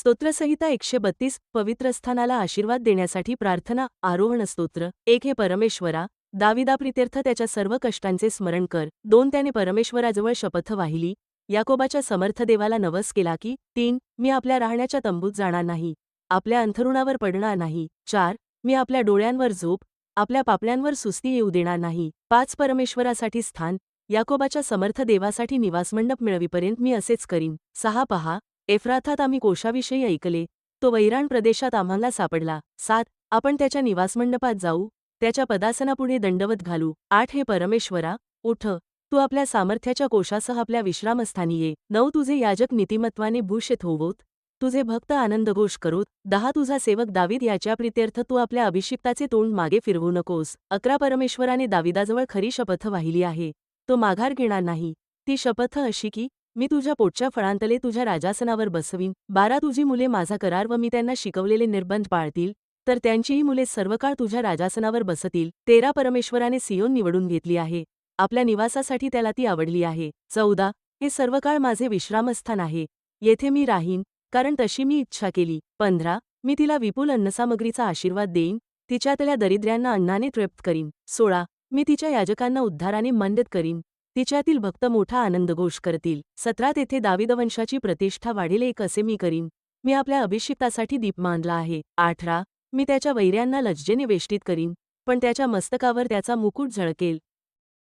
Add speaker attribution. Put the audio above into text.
Speaker 1: स्तोत्रसंहिता एकशे बत्तीस पवित्रस्थानाला आशीर्वाद देण्यासाठी प्रार्थना आरोहण स्तोत्र एक हे परमेश्वरा दाविदाप्रित्यर्थ त्याच्या सर्व कष्टांचे स्मरण कर. दोन त्याने परमेश्वराजवळ शपथ वाहिली याकोबाच्या समर्थ देवाला नवस केला की तीन मी आपल्या राहण्याच्या तंबूत जाणार नाही आपल्या अंथरुणावर पडणार नाही चार मी आपल्या डोळ्यांवर झोप आपल्या पापण्यांवर सुस्ती येऊ देणार नाही पाच परमेश्वरासाठी स्थान याकोबाच्या समर्थ देवासाठी निवासमंडप मिळवीपर्यंत मी असेच करीन. सहा पहा एफ्राथात आम्ही कोशाविषयी ऐकले तो वैराण प्रदेशात आम्हाला सापडला. सात आपण त्याच्या निवासमंडपात जाऊ त्याच्या पदासनापुढे दंडवत घालू. आठ हे परमेश्वरा उठ तू आपल्या सामर्थ्याच्या कोशासह आपल्या विश्रामस्थानी ये. नऊ तुझे याजक नीतिमत्वाने भूषित होवोत तुझे भक्त आनंदघोष करोत. दहा तुझा सेवक दावीद याच्या प्रित्यर्थ तू आपल्या अभिषिक्ताचे तोंड मागे फिरवू नकोस. अकरा परमेश्वराने दाविदाजवळ खरी शपथ वाहिली आहे. तो माघार घेणार नाही. ती शपथ अशी की मी तुझ्या पोटच्या फळांतले तुझ्या राजासनावर बसवीन. बारा तुझी मुले माझा करार व मी त्यांना शिकवलेले निर्बंध पाळतील. तर त्यांचीही मुले सर्वकाळ तुझ्या राजासनावर बसतील. तेरा परमेश्वराने सियोन निवडून घेतली आहे. आपल्या निवासासाठी त्याला ती आवडली आहे. चौदा हे सर्वकाळ माझे विश्रामस्थान आहे. येथे मी राहीन कारण तशी मी इच्छा केली. पंधरा मी तिला विपुल अन्नसामग्रीचा आशीर्वाद देईन. तिच्यातल्या दरिद्र्यांना अन्नाने तृप्त करीन. सोळा मी तिच्या याजकांना उद्धाराने मंडत करीन. तिच्यातील भक्त मोठा आनंदघोष करतील. सतरा तेथे दाविदवंशाची प्रतिष्ठा वाढेल एक असे मी करीन. मी आपल्या अभिषिक्तासाठी दीप मानला आहे. अठरा मी त्याच्या वैऱ्यांना लज्जेने वेष्टीत करीन पण त्याच्या मस्तकावर त्याचा मुकुट झळकेल.